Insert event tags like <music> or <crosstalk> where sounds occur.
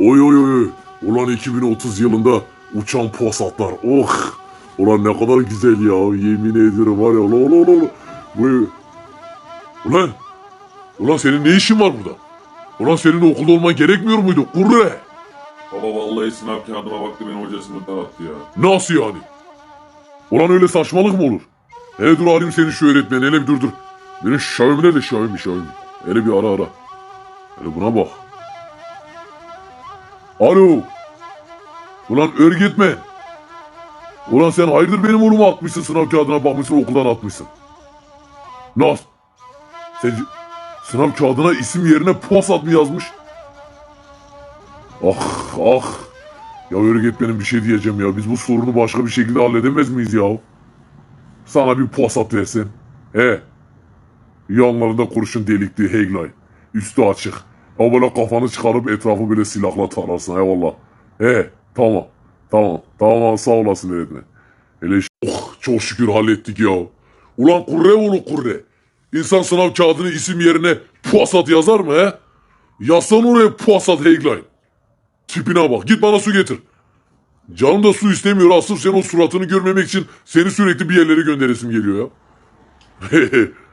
Oy oy oy. Ulan 2030 yılında uçan posatlar. Oh. Ulan ne kadar güzel ya. Yemin ediyorum var ya. Ulan ulan ulan. Ulan. Ulan. Ulan senin ne işin var burada? Ulan senin okulda olman gerekmiyor muydu? Kurre. Baba vallahi sınav kağıdıma baktı beni hoca sınıftan attı ya. Nasıl yani? Ulan öyle saçmalık mı olur? Hele dur arayayım senin şu öğretmeni. Hele bir dur dur. Benim Xiaomi nerede Xiaomi Xiaomi? Hele bir ara ara. Hele buna bak. Alo. Ulan örgütme. Ulan sen hayırdır benim oğlumu atmışsın sınav kağıdına bakmışsın okuldan atmışsın. Nasıl? Sen sınav kağıdına isim yerine Posat mı yazmış? Ah ah. Ya öğretmenim bir şey diyeceğim ya. Biz bu sorunu başka bir şekilde halledemez miyiz ya? Sana bir Posat versin. He. Yanlarında kurşun delikli Hegline. Üstü açık. Ya böyle kafanı çıkarıp etrafı böyle silahla tararsın. Eyvallah. He. Tamam. Tamam. Tamam sağ olasın öğretmen. Hele oh, çok şükür hallettik ya. Ulan kurre oğlu kurre. İnsan sınav kağıdını isim yerine Posat yazar mı he? Yazsan oraya Posat Hegline. Tipine bak. Git bana su getir. Canım da su istemiyor. Asıl sen o suratını görmemek için seni sürekli bir yerlere gönderesim geliyor ya. <laughs>